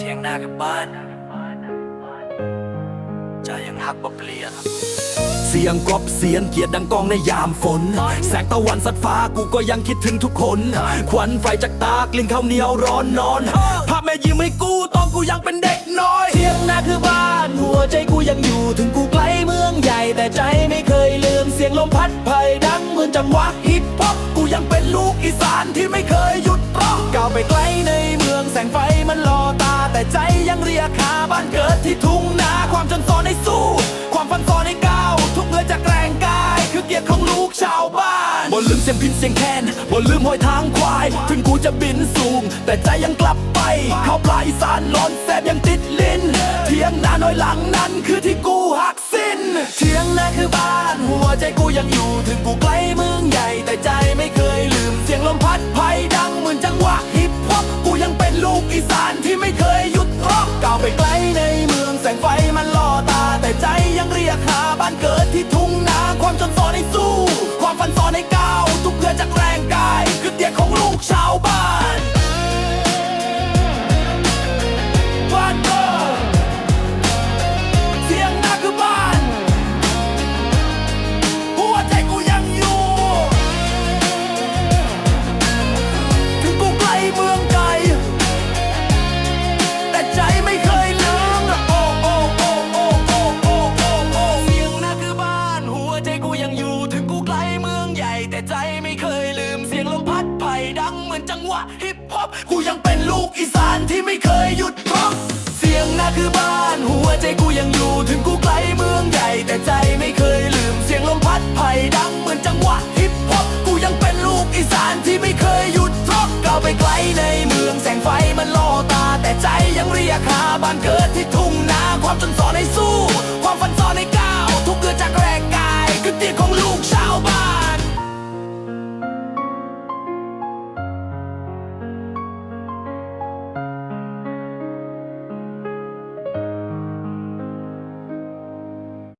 เที่ยงหน้ากับบ้านใจยังหักบ่เปลี่ยนเสียงกรอบเสียงเกียรดังกองในยามฝน แสงตะวันสัดฟ้ากูก็ยังคิดถึงทุกคน ควันไฟจากตากลิ่นข้าวเหนียวร้อนนอนภาพแม่ยิ้มให้กูตอนกูยังเป็นเด็กน้อยเทียงนาคือบ้าน หัวใจกูยังอยู่ถึงกูไกลเมืองใหญ่ แต่ใจไม่เคยลืมเสียงลมพัดไผ่ดังเหมือนจังหวะฮิปฮอปกูยังเป็นลูกอีสานที่ ที่ทุ่งนาความจนซ่อนให้สู้ ความฝันซ่อนให้ก้าวทุกเมื่อจากแรงกาย คือเกียรติของลูกชาวบ้านบนลืมเสียงพินเสียงแคนบนลืมห้อยทางควาย ถึงกูจะบินสูง แต่ใจยังกลับไปเข้าปลายอีสานร้อนแสบยังติดลิ้น เทียงนาน้อยหลังนั้นคือที่กูหักสิ้น เทียงนาคือบ้าน หัวใจกูยังอยู่ ถึงกูไกลเมืองใหญ่แต่ใจไม่เคยลืมเสียงลมพัดไผ่ดังเหมือนจังหวะ ใจไม่เคยลืมเสียงลมพัดไผ่ดังเหมือนจังหวะฮิปฮอปกูยังเป็นลูกอีสานที่ไม่เคยหยุดร้องเสียงน่ะคือบ้านหัวใจกูยังอยู่ถึงกูไกลเมืองใหญ่ แต่ใจไม่เคยลืมเสียงลมพัดไผ่ดังเหมือนจังหวะฮิปฮอปกูยังเป็นลูกอีสานที่ไม่เคยหยุดร้องก้าวไปไกลในเมืองแสงไฟมันล่อตา แต่ใจยังเรียกหาบ้านเกิดที่ทุ่งนาความจนซ่อนให้สู้ ความฝันซ่อนให้ก้าวทุกเกิดจากแรงกาย